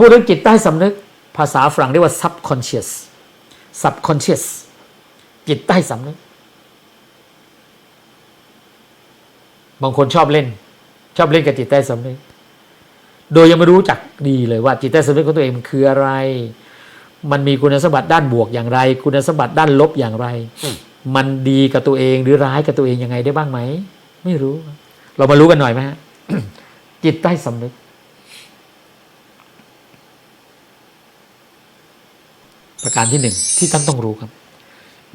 มาพูดเรื่องจิตใต้สำนึก ภาษาฝรั่งเรียกว่า subconscious subconscious จิตใต้สำนึก บางคนชอบเล่น ชอบเล่นกับจิตใต้สำนึก โดยยังไม่รู้จักดีเลยว่าจิตใต้สำนึกของตัวเองมันคืออะไร มันมีคุณสมบัติด้านบวกอย่างไร คุณสมบัติด้านลบอย่างไร มันดีกับตัวเองหรือร้ายกับตัวเองยังไงได้บ้างไหม ไม่รู้ เรามารู้กันหน่อยไหมฮะจิตใต้สำนึก ประการที่หนึ่งที่ท่านต้องรู้ครับ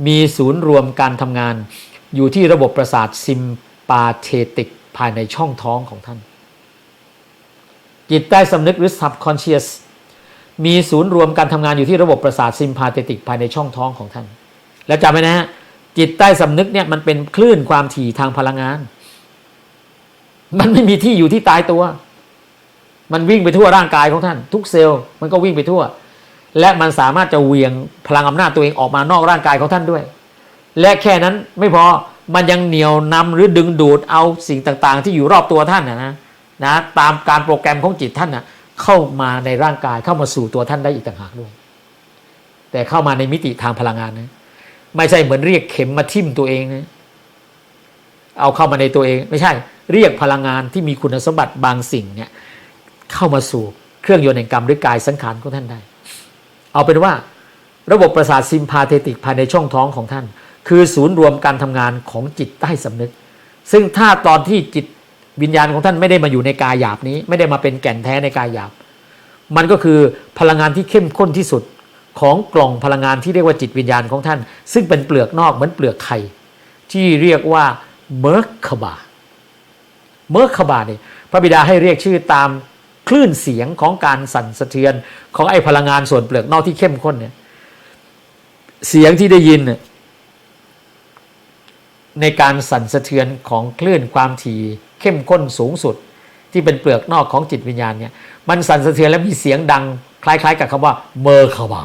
มีศูนย์รวมการทำงานอยู่ที่ระบบประสาทซิมปาเทติกภายในช่องท้องของท่าน จิตใต้สำนึกหรือ subconscious มีศูนย์รวมการทำงานอยู่ที่ระบบประสาทซิมพาเทติกภายในช่องท้องของท่าน แล้วจำไว้นะฮะจิตใต้สำนึกเนี่ยมันเป็นคลื่นความถี่ทางพลังงาน มันไม่มีที่อยู่ที่ตายตัว มันวิ่งไปทั่วร่างกายของท่าน ทุกเซลล์มันก็วิ่งไปทั่ว และมันสามารถจะเวียงพลังอำนาจตัวเองออกมานอกร่างกายของท่านด้วย และแค่นั้นไม่พอมันยังเหนียวนำหรือดึงดูดเอาสิ่งต่างๆ ที่อยู่รอบตัวท่านนะนะนะตามการโปรแกรมของจิตท่านนะเข้ามาในร่างกายเข้ามาสู่ตัวท่านได้อีกต่างหากด้วย แต่เข้ามาในมิติทางพลังงานนะไม่ใช่เหมือนเรียกเข็มมาทิ่มตัวเองนะเอาเข้ามาในตัวเอง ไม่ใช่ เรียกพลังงานที่มีคุณสมบัติบางสิ่งเนี่ยเข้ามาสู่เครื่องยนต์แห่งกรรมหรือกายสังขารของท่านได้ เอาเป็นว่าระบบประสาทซิมพาเทติกภายในช่องท้องของท่าน คือศูนย์รวมการทำงานของจิตใต้สำนึก ซึ่งถ้าตอนที่จิตวิญญาณของท่านไม่ได้มาอยู่ในกายหยาบนี้ ไม่ได้มาเป็นแก่นแท้ในกายหยาบ มันก็คือพลังงานที่เข้มข้นที่สุดของกล่องพลังงานที่เรียกว่าจิตวิญญาณของท่าน ซึ่งเป็นเปลือกนอกเหมือนเปลือกไข่ที่เรียกว่าเมอร์คบาเมอร์คบาเนี่ยพระบิดาให้เรียกชื่อตาม คลื่นเสียงของการสั่นสะเทือนของไอ้พลังงานส่วนเปลือกนอกที่เข้มข้นเนี่ยเสียงที่ได้ยินในการสั่นสะเทือนของคลื่นความถี่เข้มข้นสูงสุด ที่เป็นเปลือกนอกของจิตวิญญาณเนี่ยมันสั่นสะเทือนและมีเสียงดัง คล้าย ๆ กับคำว่าเมอร์คบา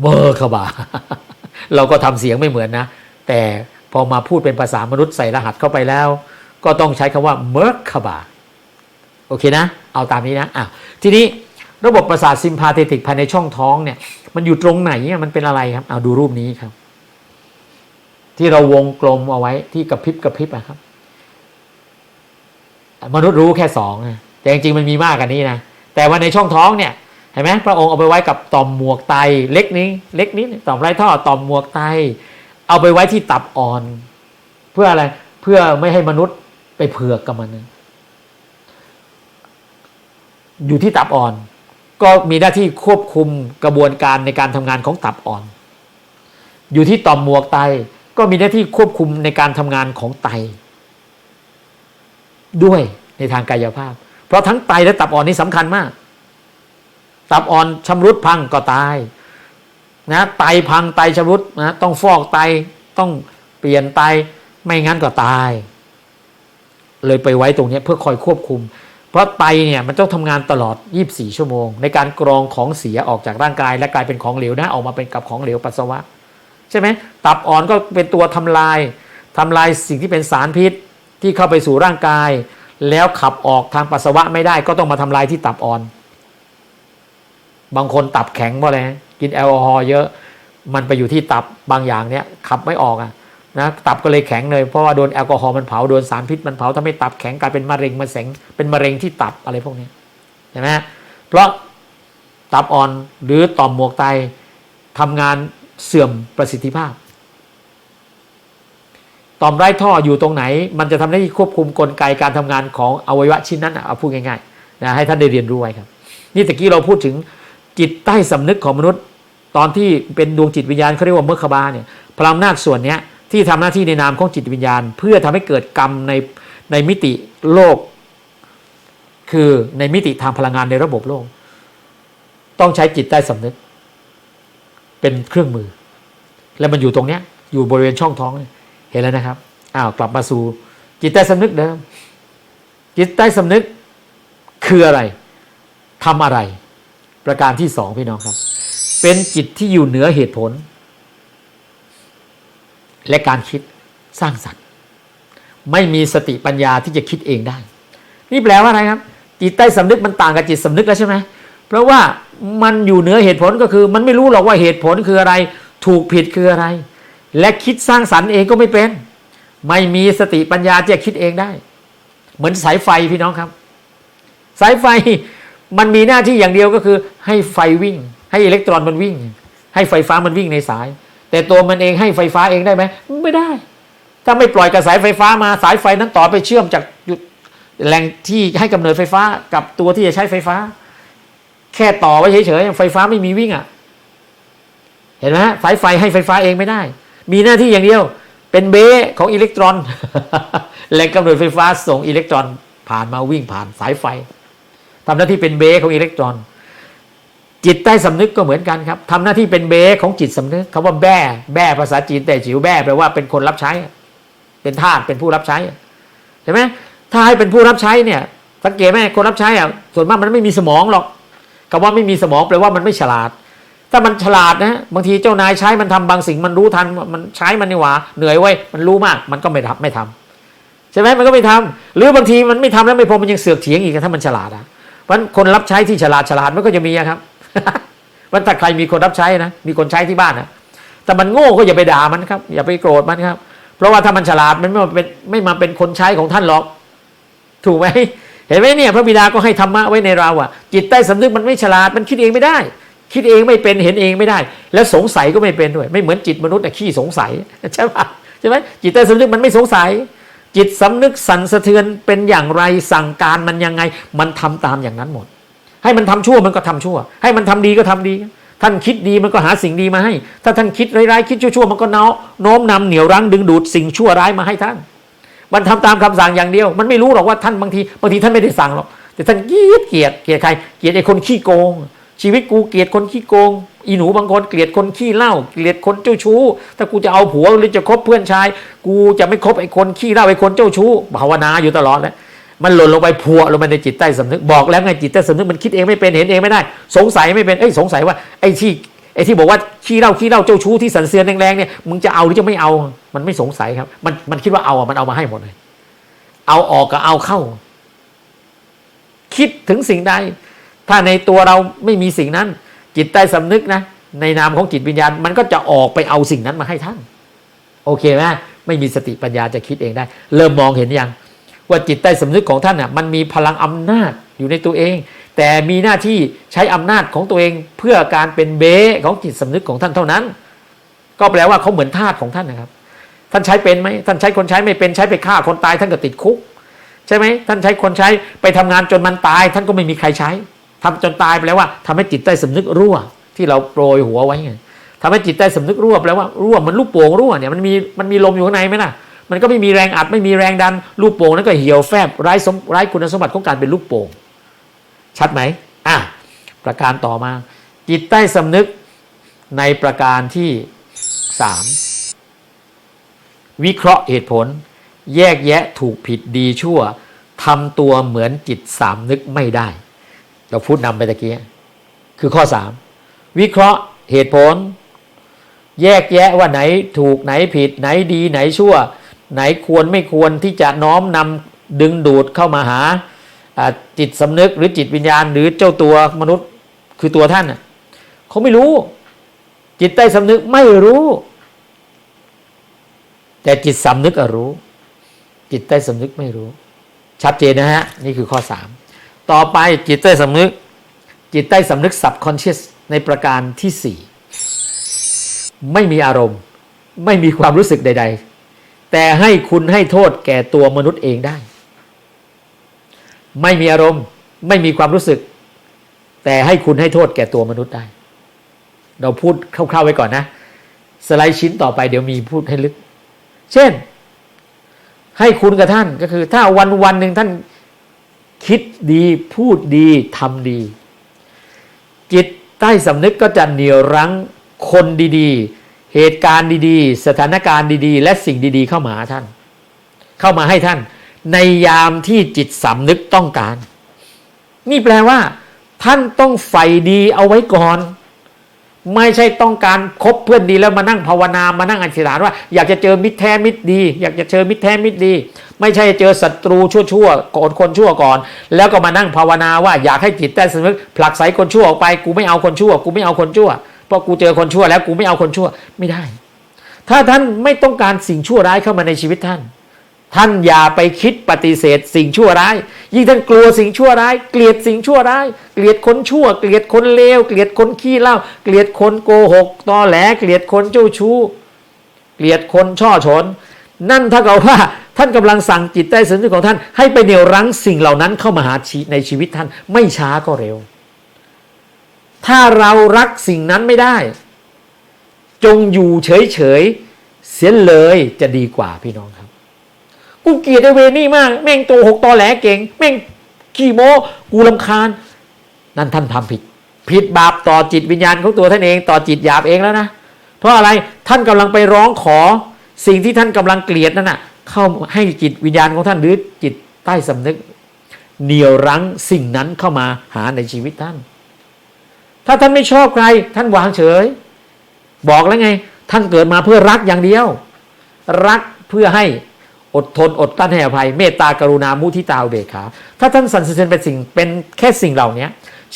เมอร์คบาเราก็ทำเสียงไม่เหมือนนะ แต่พอมาพูดเป็นภาษามนุษย์ใส่รหัสเข้าไปแล้ว ก็ต้องใช้คำว่าเมอร์คบา โอเคนะ เอาตามนี้นะอะทีนี้ระบบประสาทซิมพาเทติกภายในช่องท้องเนี่ย มันอยู่ตรงไหนเนี่ยมันเป็นอะไรครับเอาดูรูปนี้ครับ ที่เราวงกลมเอาไว้ที่กระพริบกระพริบอะครับ มนุษย์รู้แค่สองแต่จริงๆมันมีมากกว่านี้นะแต่ว่าในช่องท้องเนี่ยเห็นไหมพระองค์เอาไปไว้กับต่อมหมวกไตเล็กนี้ เล็กนี้ต่อมไรท่อต่อมหมวกไต เอาไปไว้ที่ตับอ่อน เพื่ออะไรเพื่อไม่ให้มนุษย์ไปเผือกกับมันนะ อยู่ที่ตับอ่อน ก็มีหน้าที่ควบคุมกระบวนการในการทำงานของตับอ่อน อยู่ที่ต่อมหมวกไตก็มีหน้าที่ควบคุมในการทำงานของไต ด้วยในทางกายภาพ เพราะทั้งไตและตับอ่อนนี่สำคัญมาก ตับอ่อนชำรุดพังก็ตายนะไตพังไตชำรุดนะต้องฟอกไตต้องเปลี่ยนไตไม่งั้นก็ตาย เลยไปไว้ตรงนี้เพื่อคอยควบคุม ราะไตเนี่ยมันต้องทำงานตลอด 24 ชั่วโมง ในการกรองของเสียออกจากร่างกาย และกลายเป็นของเหลวนะออกมาเป็นกับของเหลวปัสสาวะ ใช่ไหมตับอ่อนก็เป็นตัวทำลายทำลายสิ่งที่เป็นสารพิษที่เข้าไปสู่ร่างกาย แล้วขับออกทางปัสสาวะไม่ได้ก็ต้องมาทำลายที่ตับอ่อน บางคนตับแข็งเพราะอะไรกินแอลกอฮอล์เยอะ มันไปอยู่ที่ตับบางอย่างเนี้ยขับไม่ออกอะ นะตับก็เลยแข็งเลยเพราะว่าโดนแอลกอฮอล์มันเผาโดนสารพิษมันเผาทำให้ตับแข็งกลายเป็นมะเร็งมะเสงเป็นมะเร็งที่ตับอะไรพวกนี้เห็นไหมเพราะตับอ่อนหรือต่อมหมวกไตทำงานเสื่อมประสิทธิภาพ ต่อมไร้ท่ออยู่ตรงไหน มันจะทำหน้าที่ควบคุมกลไกการทำงานของอวัยวะชิ้นนั้นอะเอาพูดง่ายๆนะให้ท่านได้เรียนรู้ไว้ครับ นี่ตะกี้เราพูดถึงจิตใต้สำนึกของมนุษย์ ตอนที่เป็นดวงจิตวิญญาณเขาเรียกว่าเมคบาเนี่ยพลังนาจส่วนเนี้ย ที่ทำหน้าที่ในนามของจิตวิญญาณ เพื่อทำให้เกิดกรรมในในมิติโลก คือในมิติทางพลังงานในระบบโลก ต้องใช้จิตใต้สำนึก เป็นเครื่องมือ และมันอยู่ตรงเนี้ย อยู่บริเวณช่องท้องเห็นแล้วนะครับอ้าวกลับมาสู่จิตใต้สำนึกเดิมจิตใต้สำนึกคืออะไรทำอะไร ประการที่สองพี่น้องครับ เป็นจิตที่อยู่เหนือเหตุผล และการคิดสร้างสรรค์ ไม่มีสติปัญญาที่จะคิดเองได้ นี่แปลว่าอะไรครับ จิตใต้สำนึกมันต่างกับจิตสำนึกแล้วใช่ไหมเพราะว่ามันอยู่เหนือเหตุผลก็คือ มันไม่รู้หรอกว่าเหตุผลคืออะไร ถูกผิดคืออะไร และคิดสร้างสรรค์เองก็ไม่เป็น ไม่มีสติปัญญาที่จะคิดเองได้ เหมือนสายไฟพี่น้องครับ สายไฟมันมีหน้าที่อย่างเดียวก็คือ ให้ไฟวิ่ง ให้อิเล็กตรอนมันวิ่ง ให้ไฟฟ้ามันวิ่งในสาย แต่ตัวมันเองให้ไฟฟ้าเองได้ไหมไม่ได้ ถ้าไม่ปล่อยกระแสไฟฟ้ามาสายไฟนั้นต่อไปเชื่อมจากแหล่งที่ให้กำเนิดไฟฟ้ากับตัวที่จะใช้ไฟฟ้า แค่ต่อไว้เฉยๆไฟฟ้าไม่มีวิ่งอะ เห็นไหมฮะสายไฟให้ไฟฟ้าเองไม่ได้ มีหน้าที่อย่างเดียว เป็นเบสของอิเล็กตรอนแหล่งกำเนิดไฟฟ้าส่งอิเล็กตรอน ผ่านมาวิ่งผ่านสายไฟทำหน้าที่เป็นเบสของอิเล็กตรอน จิตใต้สำนึกก็เหมือนกันครับทำหน้าที่เป็นเบสของจิตสำนึกคำว่าแบ้แบ้ภาษาจีนแต่จิ๋วแบ้แปลว่าเป็นคนรับใช้ เป็นทาสเป็นผู้รับใช้ใช่ไหมถ้าให้เป็นผู้รับใช้เนี่ยสังเกตไหมคนรับใช้อะส่วนมากมันไม่มีสมองหรอกคำว่าไม่มีสมองแปลว่ามันไม่ฉลาด ถ้ามันฉลาดนะบางทีเจ้านายใช้มันทำบางสิ่งมันรู้ทันมันใช้มันนี่หว่าเหนื่อยไว้ยมันรู้มากมันก็ไม่ทำไม่ทำใช่ไหมมันก็ไม่ทำหรือบางทีมันไม่ทำแล้วไม่พอมันยังเสือกเถียงอีกถ้ามันฉลาดอะเพราะฉะนั้นคนรับใช้ที่ฉลาดฉลาดมันก็จะมีครับ วันถ้าใครมีคนรับใช้นะ มีคนใช้ที่บ้านนะแต่มันโง่ก็อย่าไปด่ามันครับ อย่าไปโกรธมันครับ เพราะว่าถ้ามันฉลาดมันไม่มาเป็นไม่มาเป็นคนใช้ของท่านหรอก ถูกไหมเห็นไหมเนี่ย พระบิดาก็ให้ธรรมะไว้ในเราอะ จิตใต้สำนึกมันไม่ฉลาดมันคิดเองไม่ได้ คิดเองไม่เป็นเห็นเองไม่ได้ แล้วสงสัยก็ไม่เป็นด้วย ไม่เหมือนจิตมนุษย์อะขี้สงสัยใช่ปะใช่ไหมจิตใต้สำนึกมันไม่สงสัย จิตสำนึกสั่นสะเทือนเป็นอย่างไรสั่งการมันยังไง มันทำตามอย่างนั้นหมด ให้มันทำชั่วมันก็ทำชั่ว ให้มันทำดีก็ทำดี ท่านคิดดีมันก็หาสิ่งดีมาให้ ถ้าท่านคิดร้ายๆคิดชั่วๆมันก็เนาโน้มนำเหนี่ยวรั้งดึงดูดสิ่งชั่วร้ายมาให้ท่าน มันทำตามคำสั่งอย่างเดียว มันไม่รู้หรอกว่าท่านบางทีบางทีท่านไม่ได้สั่งหรอกแต่ท่านเกลียดเกลียดเกลียดใครเกลียดไอ้คนขี้โกง ชีวิตกูเกลียดคนขี้โกงอีหนูบางคนเกลียดคนขี้เหล้าเกลียดคนเจ้าชู้ ถ้ากูจะเอาผัวหรือจะคบเพื่อนชาย กูจะไม่คบไอ้คนขี้เหล้าไอ้คนเจ้าชู้ภาวนาอยู่ตลอดแล้ว มันหล่นลงไปพัวลงไปในจิตใต้สำนึกบอกแล้วไงจิตใต้สำนึกมันคิดเองไม่เป็นเห็นเองไม่ได้ สงสัยไม่เป็นเอ้ยสงสัยว่าไอ้ที่ไอ้ที่บอกว่าขี้เล้าขี้เล้าเจ้าชู้ที่สันเสือนแรงๆเนี่ยมึงจะเอาหรือจะไม่เอา มันไม่สงสัยครับ มันมันคิดว่าเอาอะมันเอามาให้หมดเลย เอาออกกับเอาเข้า คิดถึงสิ่งใดถ้าในตัวเราไม่มีสิ่งนั้น จิตใต้สำนึกนะในนามของจิตวิญญาณ มันก็จะออกไปเอาสิ่งนั้นมาให้ท่าน โอเคไหมไม่มีสติปัญญาจะคิดเองได้ เริ่มมองเห็นยัง ว่าจิตใต้สำนึกของท่านน่ะมันมีพลังอำนาจอยู่ในตัวเอง แต่มีหน้าที่ใช้อำนาจของตัวเองเพื่อการเป็นเบสของจิตสำนึกของท่านเท่านั้น ก็แปลว่าเขาเหมือนทาสของท่านนะครับ ท่านใช้เป็นไหมท่านใช้คนใช้ไม่เป็นใช้ไปฆ่าคนตายท่านก็ติดคุก ใช่ไหมท่านใช้คนใช้ไปทำงานจนมันตาย ท่านก็ไม่มีใครใช้ทำจนตายไปแล้วว่าทำให้จิตใต้สำนึกรั่ว ที่เราโปรยหัวไว้ไงทำให้จิตใต้สำนึกรั่วแปลว่ารั่วเหมันลูกโป่งรั่วเนี่ยมันมีมันมีลมอยู่ข้างในไหมล่ะ มันก็ไม่มีแรงอัดไม่มีแรงดัน ลูกโป่งนั้นก็เหี่ยวแฟบไร้สมไร้คุณสมบัติของการเป็นลูกโป่งชัดไหมอะประการต่อมา จิตใต้สำนึกในประการที่สามวิเคราะห์เหตุผล แยกแยะถูกผิดดีชั่วทำตัวเหมือนจิตสามนึกไม่ได้ เราพูดนำไปตะกี้คือข้อสามวิเคราะห์เหตุผล แยกแยะว่าไหนถูกไหนผิดไหนดีไหนชั่ว ไหนควรไม่ควรที่จะน้อมนำดึงดูดเข้ามาหาจิตสำนึกหรือจิตวิญญาณ หรือเจ้าตัวมนุษย์คือตัวท่านน่ะเขาไม่รู้ จิตใต้สำนึกไม่รู้ แต่จิตสำนึกอรู้ จิตใต้สำนึกไม่รู้ ชัดเจนนะฮะ นี่คือข้อ 3 ต่อไปจิตใต้สำนึก จิตใต้สำนึก subconscious ในประการที่ 4 ไม่มีอารมณ์ ไม่มีความรู้สึกใด ๆ แต่ให้คุณให้โทษแก่ตัวมนุษย์เองได้ ไม่มีอารมณ์ไม่มีความรู้สึก แต่ให้คุณให้โทษแก่ตัวมนุษย์ได้ เราพูดคร่าวๆไว้ก่อนนะ สไลด์ชิ้นต่อไปเดี๋ยวมีพูดให้ลึก เช่น ให้คุณกับท่านก็คือ ถ้าวันวันหนึ่งท่านคิดดีพูดดีทำดี จิตใต้สำนึกก็จะเหนี่ยวรั้งคนดีๆ เหตุการณ์ดีๆ สถานการณ์ดีๆ และสิ่งดีๆ เข้ามาหาท่าน เข้ามาให้ท่าน ในยามที่จิตสำนึกต้องการ นี่แปลว่า ท่านต้องใฝ่ดีเอาไว้ก่อน ไม่ใช่ต้องการคบเพื่อนดีแล้วมานั่งภาวนามานั่งอธิษฐานว่าอยากจะเจอมิตรแท้มิตรดี อยากจะเจอมิตรแท้มิตรดี ไม่ใช่เจอศัตรูชั่วๆก่อนคนชั่วก่อน แล้วก็มานั่งภาวนาว่าอยากให้จิตใต้สำนึกผลักไสคนชั่วออกไป กูไม่เอาคนชั่ว กูไม่เอาคนชั่ว เพราะกูเจอคนชั่วแล้วกูไม่เอาคนชั่วไม่ได้ ถ้าท่านไม่ต้องการสิ่งชั่วร้ายเข้ามาในชีวิตท่าน ท่านอย่าไปคิดปฏิเสธ สิ่งชั่วร้าย ยิ่งท่านกลัวสิ่งชั่วร้าย เกลียดสิ่งชั่วร้าย เกลียดคนชั่ว เกลียดคนเลว เกลียดคนขี้เหล้า เกลียดคนโกหก ตอแหล เกลียดคนเจ้าชู้ เกลียดคนช่อฉนนั่นถ้ากับว่าท่านกำลังสั่งจิตใต้สำนึกของท่านให้ไปเหนี่ยวรั้งสิ่งเหล่านั้นเข้ามาหาชีในชีวิตท่านไม่ช้าก็เร็ว ถ้าเรารักสิ่งนั้นไม่ได้ จงอยู่เฉยๆเสียเลยจะดีกว่าพี่น้องครับ กูเกลียดไอเวนี่มาก แม่งโตหกตอแหลเก่ง แม่งขี้โมกูลำคาญ นั่นท่านทำผิด ผิดบาปต่อจิตวิญญาณของตัวท่านเองต่อจิตหยาบเองแล้วนะ เพราะอะไรท่านกำลังไปร้องขอสิ่งที่ท่านกำลังเกลียดนั่นน่ะเข้าให้จิตวิญญาณของท่านหรือจิตใต้สำนึกเหนี่ยวรั้งสิ่งนั้นเข้ามาหาในชีวิตท่าน ถ้าท่านไม่ชอบใคร ท่านวางเฉย บอกแล้วไง ท่านเกิดมาเพื่อรักอย่างเดียว รักเพื่อให้อดทนอดกลั้นให้อภัย เมตตากรุณามุทิตาอุเบกขาถ้าท่านสรรเสริญเป็นสิ่งเป็นแค่สิ่งเหล่านี้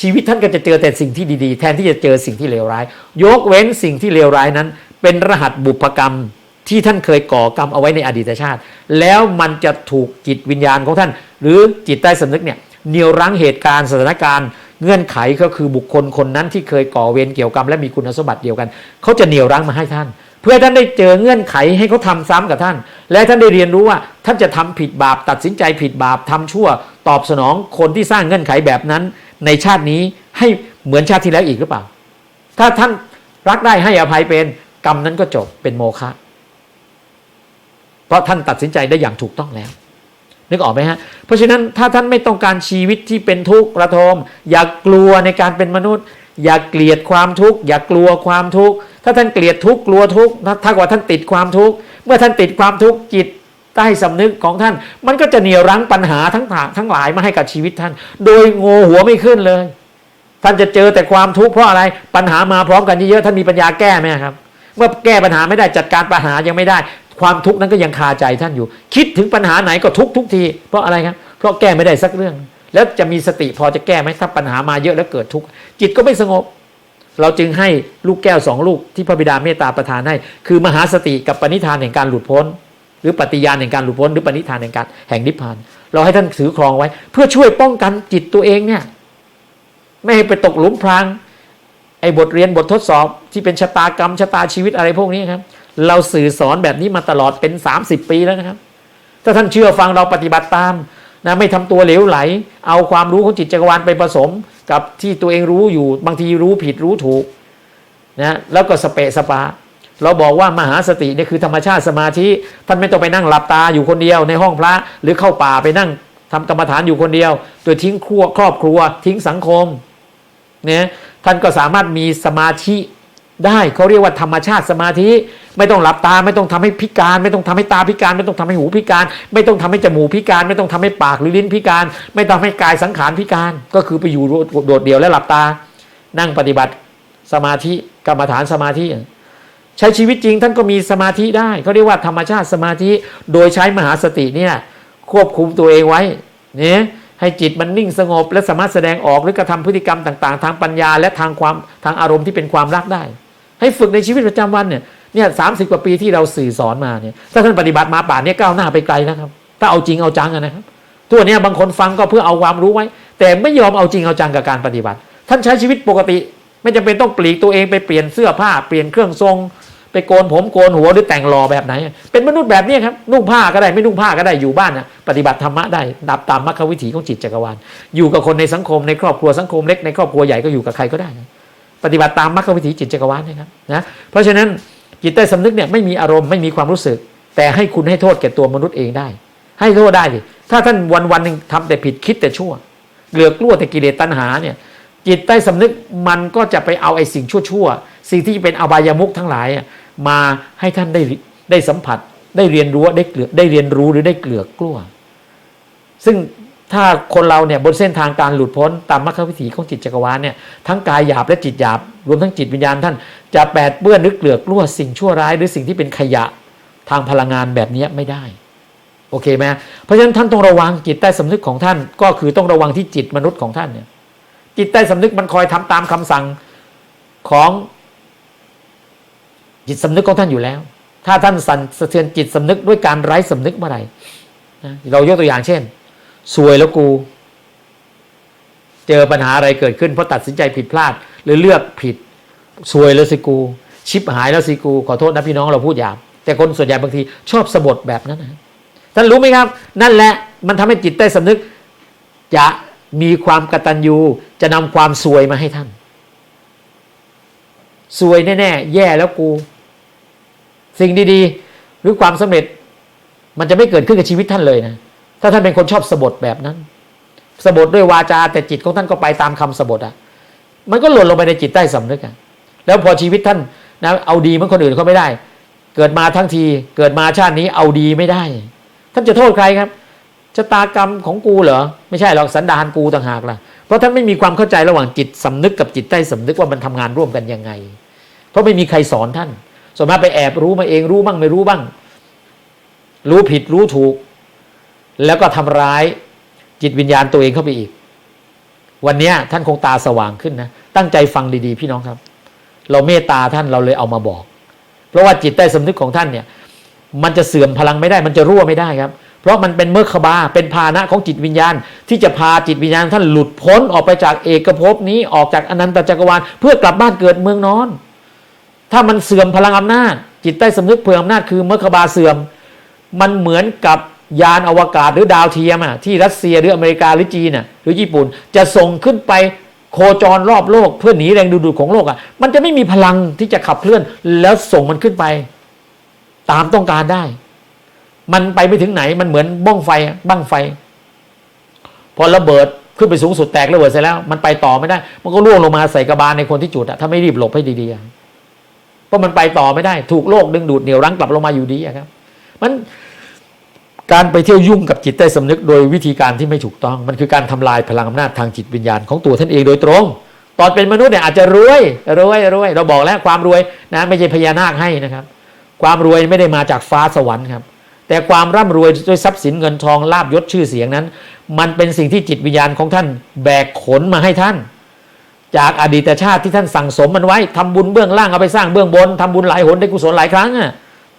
ชีวิตท่านก็จะเจอแต่สิ่งที่ดีๆ แทนที่จะเจอสิ่งที่เลวร้าย ยกเว้นสิ่งที่เลวร้ายนั้น เป็นรหัสบุพกรรมที่ท่านเคยก่อกรรมเอาไว้ในอดีตชาติ แล้วมันจะถูกจิตวิญญาณของท่าน หรือจิตใต้สำนึกเนี่ยเหนี่ยวรั้งเหตุการณ์สถานการณ์ เงื่อนไขก็คือบุคคลคนนั้นที่เคยก่อเวรเกี่ยวกรรมและมีคุณสมบัติเดียวกันเขาจะเหนี่ยวรั้งมาให้ท่าน เพื่อท่านได้เจอเงื่อนไขให้เขาทำซ้ำกับท่าน และท่านได้เรียนรู้ว่าท่านจะทำผิดบาป ตัดสินใจผิดบาปทำชั่ว ตอบสนองคนที่สร้างเงื่อนไขแบบนั้น ในชาตินี้ให้เหมือนชาติที่แล้วอีกหรือเปล่า ถ้าท่านรักได้ให้อภัยเป็นกรรมนั้นก็จบเป็นโมฆะเพราะท่านตัดสินใจได้อย่างถูกต้องแล้ว นึกออกไหมฮะ เพราะฉะนั้นถ้าท่านไม่ต้องการชีวิตที่เป็นทุกข์ระทม อย่ากกลัวในการเป็นมนุษย์ อย่าเกลียดความทุกข์อย่ากลัวความทุกข์ถ้าท่านเกลียดทุกข์กลัวทุกข์ถ้าว่าท่านติดความทุกข์เมื่อท่านติดความทุกข์จิตใต้สำนึกของท่าน มันก็จะเหนี่ยวรั้งปัญหาทั้งถาทั้งหลายมาให้กับชีวิตท่าน โดยโงหัวไม่ขึ้นเลย ท่านจะเจอแต่ความทุกข์เพราะอะไรปัญหามาพร้อมกันเยอะๆท่านมีปัญญาแก้ไหมครับ เมื่อแก้ปัญหาไม่ได้จัดการปัญหายังไม่ได้ ความทุกข์นั้นก็ยังคาใจท่านอยู่ คิดถึงปัญหาไหนก็ทุกทุกที เพราะอะไรครับ เพราะแก้ไม่ได้สักเรื่อง แล้วจะมีสติพอจะแก้ไหมถ้าปัญหามาเยอะแล้วเกิดทุกข์จิตก็ไม่สงบ เราจึงให้ลูกแก้วสองลูกที่พระบิดาเมตตาประทานให้ คือมหาสติกับปณิธานแห่งการหลุดพ้น หรือปฏิญาณแห่งการหลุดพ้น หรือปณิธานแห่งการแห่งนิพพาน เราให้ท่านถือครองไว้ เพื่อช่วยป้องกันจิตตัวเองเนี่ยไม่ให้ไปตกหลุมพรางไอ้บทเรียนบททดสอบที่เป็นชะตากรรมชะตาชีวิตอะไรพวกนี้ครับ เราสื่อสอนแบบนี้มาตลอดเป็น 30 ปีแล้วนะครับ ถ้าท่านเชื่อฟังเราปฏิบัติตามนะไม่ทำตัวเหลวไหล เอาความรู้ของจิตจักรวาลไปผสม กับที่ตัวเองรู้อยู่ บางทีรู้ผิดรู้ถูกนะแล้วก็สเปะสปา เราบอกว่ามหาสติเนี่ยคือธรรมชาติสมาธิท่านไม่ต้องไปนั่งหลับตาอยู่คนเดียวในห้องพระ หรือเข้าป่าไปนั่งทำกรรมฐานอยู่คนเดียวโดยทิ้งครัวครอบครัว ทิ้งสังคมเนี่ยท่านก็สามารถมีสมาธิ ได้เขาเรียกว่าธรรมชาติสมาธิ ไม่ต้องหลับตาไม่ต้องทำให้พิการ ไม่ต้องทำให้ตาพิการ ไม่ต้องทำให้หูพิการ ไม่ต้องทำให้จมูกพิการ ไม่ต้องทำให้ปากหรือลิ้นพิการ ไม่ต้องให้กายสังขารพิการ ก็คือไปอยู่โดดเดี่ยวและหลับตา นั่งปฏิบัติสมาธิกรรมฐานสมาธิใช้ชีวิตจริงท่านก็มีสมาธิได้เขาเรียกว่าธรรมชาติสมาธิโดยใช้มหาสติเนี่ยควบคุมตัวเองไว้เนี่ยให้จิตมันนิ่งสงบและสามารถแสดงออกหรือกระทำพฤติกรรมต่าง ๆ ทางปัญญา และทางความทางอารมณ์ที่เป็นความรักได้ ให้ฝึกในชีวิตประจำวันเนี่ยเนี่ยสามสิบกว่าปีที่เราสื่อสอนมาเนี่ยถ้าท่านปฏิบัติมาป่านนี้ก้าวหน้าไปไกลนะครับ ถ้าเอาจริงเอาจังอะนะครับตัวเนี้ยบางคนฟังก็เพื่อเอาความรู้ไว้ แต่ไม่ยอมเอาจริงเอาจังกับการปฏิบัติ ท่านใช้ชีวิตปกติ ไม่จำเป็นต้องปลีกตัวเองไปเปลี่ยนเสื้อผ้าเปลี่ยนเครื่องทรง ไปโกนผมโกนหัวหรือแต่งหล่อแบบไหน เป็นมนุษย์แบบนี้ครับนุ่งผ้าก็ได้ไม่นุ่งผ้าก็ได้อยู่บ้านนะปฏิบัติธรรมะได้ดับตามมรรควิถีของจิตจักรวาลอยู่กับคนในสังคมในครอบครัวสังคมเล็กในครอบครัวใหญ่ก็อยู่กับใครก็ได้ ปฏิบัติตามมรรควิถีจิตจักรวาลนะครับนะเพราะฉะนั้นจิตใต้สำนึกเนี่ยไม่มีอารมณ์ไม่มีความรู้สึก แต่ให้คุณให้โทษแก่ตัวมนุษย์เองได้ ให้โทษได้สิถ้าท่านวันวันหนึ่งทำแต่ผิดคิดแต่ชั่วเกลือกลัวแต่กิเลสตัณหาเนี่ยจิตใต้สำนึกมันก็จะไปเอาไอ้สิ่งชั่วๆสิ่งที่เป็นอบายามุขทั้งหลายมาให้ท่านได้ได้สัมผัสได้เรียนรู้ได้เกลือได้เรียนรู้หรือได้เกลือกลัว ซึ่ง ถ้าคนเราเนี่ยบนเส้นทางการหลุดพ้นตามมรรควิถีของจิตจักรวาลเนี่ยทั้งกายหยาบและจิตหยาบ รวมทั้งจิตวิญญาณท่านจะแปดเปื้อนหรือเกลือกลัวสิ่งชั่วร้ายหรือสิ่งที่เป็นขยะทางพลังงานแบบนี้ไม่ได้โอเคไหมเพราะฉะนั้นท่านต้องระวังจิตใต้สำนึกของท่าน ก็คือต้องระวังที่จิตมนุษย์ของท่านเนี่ยจิตใต้สำนึกมันคอยทำตามคำสั่งของจิตสำนึกของท่านอยู่แล้ว ถ้าท่านสั่นสะเทือนจิตสำนึกด้วยการไร้สำนึกเมื่อไหร่นะเรายกตัวอย่างเช่น ซวยแล้วกู เจอปัญหาอะไรเกิดขึ้นเพราะตัดสินใจผิดพลาด หรือเลือกผิดซวยแล้วสิกู ชิบหายแล้วสิกู ขอโทษนะพี่น้องเราพูดหยาบแต่คนส่วนใหญ่บางทีชอบสะบดแบบนั้นนะท่านรู้ไหมครับ นั่นแหละมันทำให้จิตใต้สำนึก จะมีความกตัญญูจะนำความซวยมาให้ท่านซวยแน่ๆแย่แล้วกู สิ่งดีๆ หรือความสำเร็จ มันจะไม่เกิดขึ้นกับชีวิตท่านเลยนะ ถ้าท่านเป็นคนชอบสะบดแบบนั้นสะบดด้วยวาจาแต่จิตของท่านก็ไปตามคำสะบดอะ มันก็หล่นลงไปในจิตใต้สำนึกอะแล้วพอชีวิตท่านนะเอาดีเหมือนคนอื่นเขาไม่ได้ เกิดมาทั้งทีเกิดมาชาตินี้เอาดีไม่ได้ ท่านจะโทษใครครับชะตากรรมของกูเหรอไม่ใช่หรอกสันดานกูต่างหากล่ะเพราะท่านไม่มีความเข้าใจระหว่างจิตสำนึกกับจิตใต้สำนึกว่ามันทำงานร่วมกันยังไง เพราะไม่มีใครสอนท่านส่วนมากไปแอบรู้มาเองรู้บ้างไม่รู้บ้าง รู้ผิดรู้ถูก แล้วก็ทำร้ายจิตวิญญาณตัวเองเข้าไปอีก วันนี้ท่านคงตาสว่างขึ้นนะ ตั้งใจฟังดีๆ พี่น้องครับ เราเมตตาท่านเราเลยเอามาบอก เพราะว่าจิตใต้สำนึกของท่านเนี่ย มันจะเสื่อมพลังไม่ได้ มันจะรั่วไม่ได้ครับ เพราะมันเป็นเมฆบา เป็นพาหนะของจิตวิญญาณ ที่จะพาจิตวิญญาณท่านหลุดพ้นออกไปจากเอกภพนี้ออกจากอนันตจักรวาลเพื่อกลับบ้านเกิดเมืองนอน ถ้ามันเสื่อมพลังอำนาจ จิตใต้สำนึกเพื่ออำนาจคือเมฆบาเสื่อม มันเหมือนกับ ยานอวกาศหรือดาวเทียมอะที่รัสเซียหรืออเมริกาหรือจีนอะหรือญี่ปุ่น จะส่งขึ้นไปโคจรรอบโลกเพื่อหนีแรงดูดของโลกอะมันจะไม่มีพลังที่จะขับเคลื่อน แล้วส่งมันขึ้นไป ตามต้องการได้ มันไปไม่ถึงไหนมันเหมือนบ้องไฟบ้างไฟ พอระเบิดขึ้นไปสูงสุดแตกระเบิดเสร็จแล้ว มันไปต่อไม่ได้ มันก็ร่วงลงมาใส่กระบาลในคนที่จุดอะถ้าไม่รีบหลบให้ดีๆเพราะมันไปต่อไม่ได้ ถูกโลกดึงดูดเหนี่ยวรั้งกลับลงมาอยู่ดีครับมัน การไปเที่ยวยุ่งกับจิตใต้สำนึกโดยวิธีการที่ไม่ถูกต้อง มันคือการทำลายพลังอำนาจทางจิตวิญญาณของตัวท่านเองโดยตรง ตอนเป็นมนุษย์เนี่ยอาจจะรวยรวยรวยเราบอกแล้วความรวยนะไม่ใช่พญานาคให้นะครับ ความรวยไม่ได้มาจากฟ้าสวรรค์ครับแต่ความร่ำรวยด้วยทรัพย์สินเงินทองลาบยศชื่อเสียงนั้น มันเป็นสิ่งที่จิตวิญญาณของท่านแบกขนมาให้ท่าน จากอดีตชาติที่ท่านสั่งสมมันไว้ทำบุญเบื้องล่างเอาไปสร้างเบื้องบนทำบุญหลายหนได้กุศลหลายครั้งอะ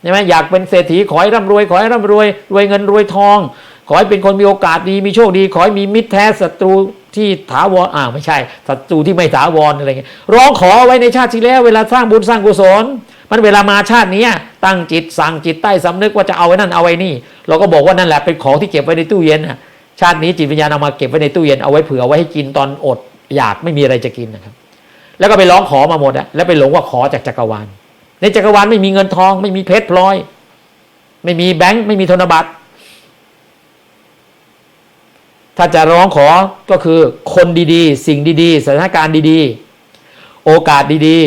ใช่ไหมอยากเป็นเศรษฐีขอให้ร่ำรวย ขอให้ร่ำรวย รวยเงินรวยทอง ขอให้เป็นคนมีโอกาสดีมีโชคดี ขอให้มีมิตรแท้ศัตรูที่ถาวรอ่าไม่ใช่ศัตรูที่ไม่ถาวรอะไรเงี้ยร้องขอไว้ในชาติที่แล้ว เวลาสร้างบุญสร้างกุศลมันเวลามาชาตินี้ตั้งจิตสั่งจิตใต้สำนึกว่าจะเอาไว้นั่นเอาไว้นี่ เราก็บอกว่านั่นแหละเป็นของที่เก็บไว้ในตู้เย็นชาตินี้จิตวิญญาณเอามาเก็บไว้ในตู้เย็นเอาไว้เผื่อเอาไว้ให้กินตอนอด อยากไม่มีอะไรจะกินนะครับ แล้วก็ไปร้องขอมาหมดอะแล้วไปหลงว่าขอจากจักรวาล ในจักรวาลไม่มีเงินทอง ไม่มีเพชรพลอย ไม่มีแบงค์ไม่มีธนบัตร ถ้าจะร้องขอก็คือคนดีๆ สิ่งดีๆสถานการณ์ดีๆ โอกาสดี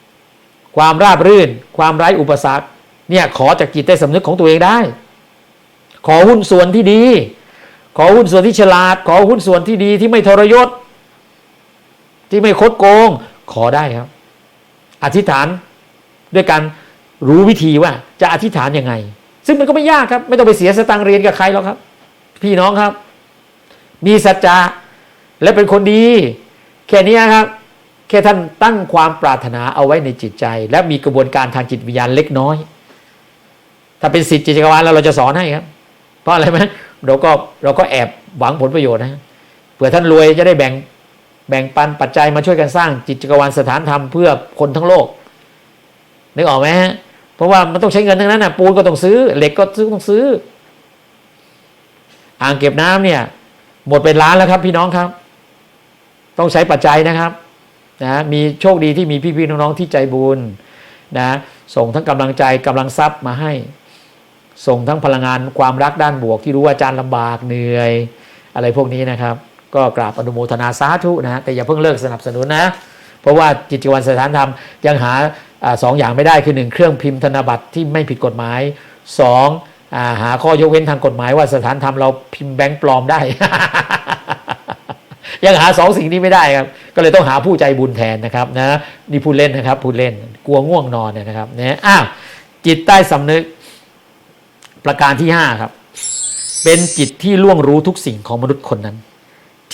ๆ ความราบรื่น ความไร้อุปสรรคเนี่ยขอจากจิตใต้สำนึกของตัวเองได้ ขอหุ้นส่วนที่ดี ขอหุ้นส่วนที่ฉลาด ขอหุ้นส่วนที่ดีที่ไม่ทรยศ ที่ไม่คดโกง ขอได้ครับ อธิษฐาน ด้วยการรู้วิธีว่าจะอธิษฐานยังไง ซึ่งมันก็ไม่ยากครับ ไม่ต้องไปเสียสตังเรียนกับใครหรอกครับ พี่น้องครับ มีสัจจะและเป็นคนดีแค่นี้ครับ แค่ท่านตั้งความปรารถนาเอาไว้ในจิตใจ และมีกระบวนการทางจิตวิญญาณเล็กน้อย ถ้าเป็นสิทธิจิตจักรวาลแล้วเราจะสอนให้ครับ เพราะอะไรไหมเราก็เราก็แอบหวังผลประโยชน์นะเผื่อท่านรวยจะได้แบ่งแบ่งปันปัจจัยมาช่วยกันสร้างจิตจักรวาลสถานธรรมเพื่อคนทั้งโลก นึกออกไหมฮะเพราะว่ามันต้องใช้เงินทั้งนั้นนะปูนก็ต้องซื้อ เหล็กก็ซื้อต้องซื้อ อ่างเก็บน้ำเนี่ย หมดเป็นล้านแล้วครับ พี่น้องครับ ต้องใช้ปัจจัยนะครับนะมีโชคดีที่มีพี่ๆน้องๆที่ใจบุญนะส่งทั้งกำลังใจกำลังทรัพย์มาให้ ส่งทั้งพลังงานความรักด้านบวกที่รู้ว่าอาจารย์ลำบากเหนื่อย อะไรพวกนี้นะครับ ก็กราบอนุโมทนาสาธุนะแต่อย่าเพิ่งเลิกสนับสนุนนะ เพราะว่าจิตวิญญาณสถานธรรมยังหา สองอย่างไม่ได้คือหนึ่งเครื่องพิมพ์ธนบัตรที่ไม่ผิดกฎหมายสองอาหาข้อยกเว้นทางกฎหมายว่าสถานธรรมเราพิมพ์แบงค์ปลอมได้ ยังหาสองสิ่งนี้ไม่ได้ครับ ก็เลยต้องหาผู้ใจบุญแทนนะครับนะนี่พูดเล่นนะครับพูดเล่นกลัวง่วงนอนเนี่ยนะครับเนะอ้าวจิตใต้สำนึกประการที่ห้าครับ เป็นจิตที่ล่วงรู้ทุกสิ่งของมนุษย์คนนั้น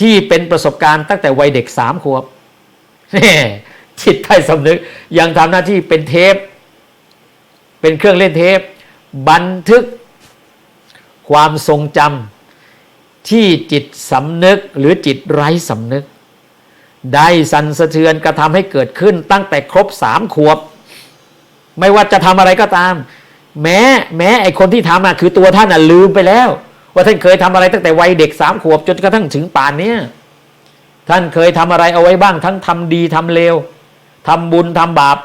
ที่เป็นประสบการณ์ตั้งแต่วัยเด็กสามขวบนี่ จิตใต้สำนึก ยังทำหน้าที่เป็นเทป เป็นเครื่องเล่นเทป บันทึกความทรงจำที่จิตสำนึกหรือจิตไร้สำนึก ได้สั่นสะเทือนกระทำให้เกิดขึ้นตั้งแต่ครบสามขวบ ไม่ว่าจะทำอะไรก็ตาม แม้แม้ไอคนที่ทำอะคือตัวท่านอะลืมไปแล้ว ว่าท่านเคยทำอะไรตั้งแต่วัยเด็กสามขวบจนกระทั่งถึงป่านเนี้ยท่านเคยทำอะไรเอาไว้บ้างทั้งทำดีทำเลว ทำบุญทำบาป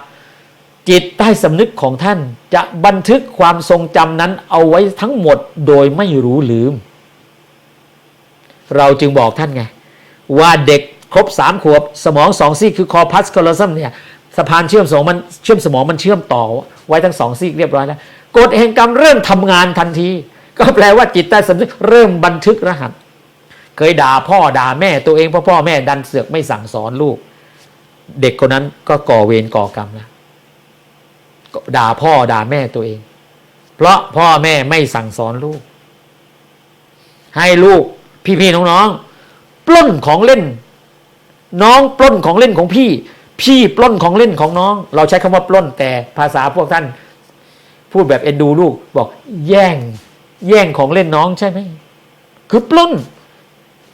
จิตใต้สำนึกของท่าน จะบันทึกความทรงจำนั้นเอาไว้ทั้งหมดโดยไม่รู้ลืม เราจึงบอกท่านไง ว่าเด็กครบสามขวบสมองสองซีกคือคอพัสคอลซัมเนี่ยสะพานเชื่อมสมองมันเชื่อมสมองมันเชื่อมต่อไว้ทั้งสองซีกเรียบร้อยแล้วกฎแห่งกรรมเริ่มทำงานทันที ก็แปลว่าจิตใต้สำนึกเริ่มบันทึกรหัส เคยด่าพ่อด่าแม่ตัวเองเพราะพ่อแม่ดันเสือกไม่สั่งสอนลูก เด็กคนนั้นก็ก่อเวรก่อกรรมแล้วด่าพ่อด่าแม่ตัวเอง เพราะพ่อแม่ไม่สั่งสอนลูก ให้ลูกพี่ๆน้องๆปล้นของเล่น น้องปล้นของเล่นของพี่ พี่ปล้นของเล่นของน้อง เราใช้คำว่าปล้นแต่ภาษาพวกท่าน พูดแบบเอ็นดูลูก บอก แย่ง แย่งของเล่นน้องใช่ไหมคือปล้น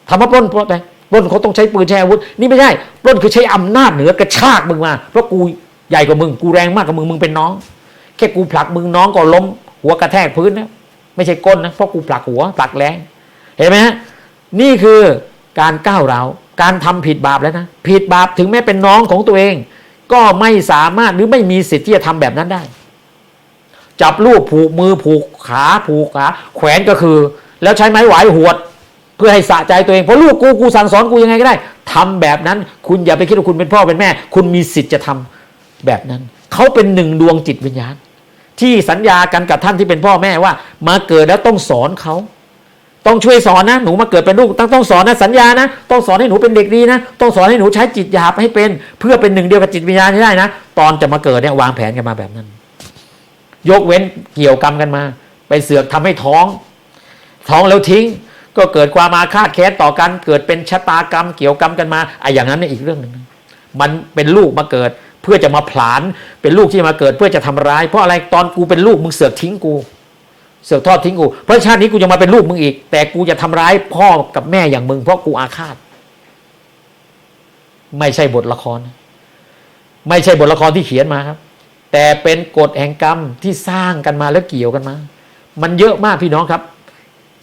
ทำว่าปล้นปล้นไป ปล้นเขาต้องใช้ปืนใช้อาวุธนี่ไม่ใช่ปล้นคือใช้อำนาจเหนือกระชากมึงมาเพราะกูใหญ่กว่ามึงกูแรงมากกว่ามึงมึงเป็นน้อง แค่กูผลักมึงน้องก็ล้ม หัวกระแทกพื้นนะไม่ใช่ก้นนะเพราะกูผลักหัวผลักแรงเห็นไหมฮะนี่คือการก้าวร้าวการทำผิดบาปแล้วนะผิดบาปถึงแม้เป็นน้องของตัวเอง ก็ไม่สามารถหรือไม่มีสิทธิ์ที่จะทำแบบนั้นได้ จับลูกผูกมือผูกขาผูกขาแขวนก็คือ แล้วใช้ไม้หวายหวด เพื่อให้สะใจตัวเองเพราะลูกกูกูสั่งสอนกูยังไงก็ได้ทำแบบนั้น คุณอย่าไปคิดว่าคุณเป็นพ่อเป็นแม่ คุณมีสิทธิ์จะทำแบบนั้น เขาเป็นหนึ่งดวงจิตวิญญาณ ที่สัญญากันกับท่านที่เป็นพ่อแม่ว่า มาเกิดแล้วต้องสอนเขาต้องช่วยสอนนะหนูมาเกิดเป็นลูกต้องต้องสอนนะสัญญานะต้องสอนให้หนูเป็นเด็กดีนะต้องสอนให้หนูใช้จิตหยาบให้เป็น เพื่อเป็นหนึ่งเดียวกับจิตวิญญาณให้ได้นะตอนจะมาเกิดเนี่ยวางแผนกันมาแบบนั้น ยกเว้นเกี่ยวกรรมกันมา ไปเสือกทำให้ท้อง ท้องแล้วทิ้ง ก็เกิดความอาฆาตแค้นต่อกัน เกิดเป็นชะตากรรมเกี่ยวกรรมกันมาไอ้อย่างนั้นเนี่ยอีกเรื่องหนึ่งมันเป็นลูกมาเกิดเพื่อจะมาผลาญเป็นลูกที่มาเกิดเพื่อจะทำร้าย เพราะอะไรตอนกูเป็นลูกมึงเสือกทิ้งกู เสือกทอดทิ้งกู เพราะชาตินี้กูจะมาเป็นลูกมึงอีก แต่กูจะทำร้ายพ่อกับแม่อย่างมึง เพราะกูอาฆาต ไม่ใช่บทละคร ไม่ใช่บทละครที่เขียนมาครับ แต่เป็นกฎแห่งกรรมที่สร้างกันมาแล้วเกี่ยวกันมา มันเยอะมากพี่น้องครับ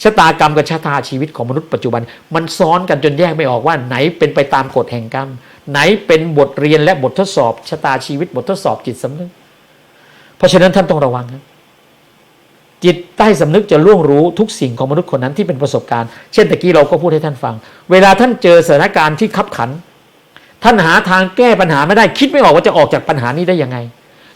ชะตากรรมกับชะตาชีวิตของมนุษย์ปัจจุบัน มันซ้อนกันจนแยกไม่ออกว่าไหนเป็นไปตามกฎแห่งกรรม ไหนเป็นบทเรียนและบททดสอบชะตาชีวิตบททดสอบจิตสำนึก เพราะฉะนั้นท่านต้องระวังจิตใต้สำนึกจะล่วงรู้ทุกสิ่งของมนุษย์คนนั้นที่เป็นประสบการณ์ เช่นตะกี้เราก็พูดให้ท่านฟัง เวลาท่านเจอสถานการณ์ที่ขับขัน ท่านหาทางแก้ปัญหาไม่ได้คิดไม่ออกว่าจะออกจากปัญหานี้ได้ยังไง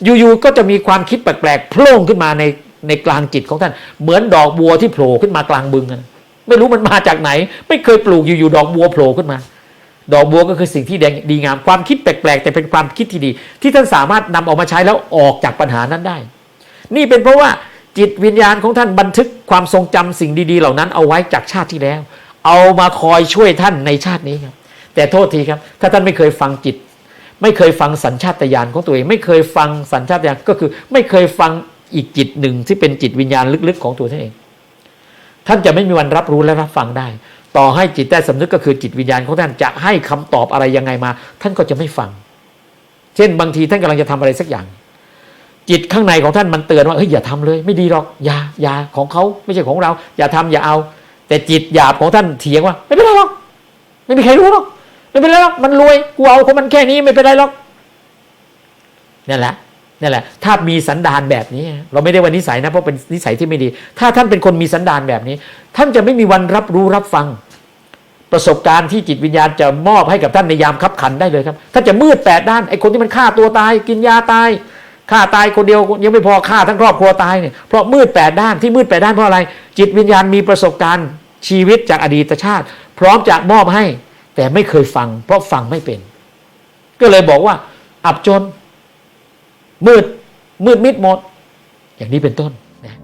อยู่ๆก็จะมีความคิดแปลกๆโผล่ขึ้นมาใน ในกลางจิตของท่าน เหมือนดอกบัวที่โผล่ขึ้นมากลางบึงกันไม่รู้มันมาจากไหน ไม่เคยปลูกอยู่ๆดอกบัวโผล่ขึ้นมา ดอกบัวก็คือสิ่งที่ดีงามความคิดแปลกๆ แต่เป็นความคิดที่ดี ที่ท่านสามารถนำออกมาใช้แล้วออกจากปัญหานั้นได้ นี่เป็นเพราะว่าจิตวิญญาณของท่านบันทึกความทรงจำสิ่งดีๆ เหล่านั้นเอาไว้จากชาติที่แล้ว เอามาคอยช่วยท่านในชาตินี้ครับแต่โทษทีครับ ถ้าท่านไม่เคยฟังจิต ไม่เคยฟังสัญชาตญาณของตัวเอง ไม่เคยฟังสัญชาตญาณก็คือ ไม่เคยฟัง อีกจิตหนึ่งที่เป็นจิตวิญญาณลึกๆของตัวท่านเอง ท่านจะไม่มีวันรับรู้และรับฟังได้ ต่อให้จิตใต้สำนึกก็คือจิตวิญญาณของท่านจะให้คำตอบอะไรยังไงมา ท่านก็จะไม่ฟัง เช่น บางทีท่านกำลังจะทำอะไรสักอย่าง จิตข้างในของท่านมันเตือนว่าเฮ้ยอย่าทำเลย ไม่ดีหรอกอย่าอย่าของเขาไม่ใช่ของเรา อย่าทำอย่าเอา แต่จิตหยาบของท่านเถียงว่าไม่เป็นไรหรอกไม่มีใครรู้หรอกไม่เป็นไรหรอกมันรวยกูเอาของมันแค่นี้ไม่เป็นไรหรอกนั่นแหละ นี่แหละถ้ามีสันดานแบบนี้ เราไม่ได้วันนิสัยนะเพราะเป็นนิสัยที่ไม่ดี ถ้าท่านเป็นคนมีสันดานแบบนี้ ท่านจะไม่มีวันรับรู้รับฟัง ประสบการณ์ที่จิตวิญญาณจะมอบให้กับท่านในยามคับขันได้เลยครับท่านจะมืดแปดด้านไอ้คนที่มันฆ่าตัวตาย กินยาตายฆ่าตายคนเดียวยังไม่พอฆ่าทั้งครอบครัวตายเนี่ยเพราะมืดแปดด้านที่มืดแปดด้านเพราะอะไร จิตวิญญาณมีประสบการณ์ชีวิตจากอดีตชาติ พร้อมจะมอบให้ แต่ไม่เคยฟัง เพราะฟังไม่เป็น ก็เลยบอกว่า อับจน มืดมืดมิดหมด อย่างนี้เป็นต้นนะ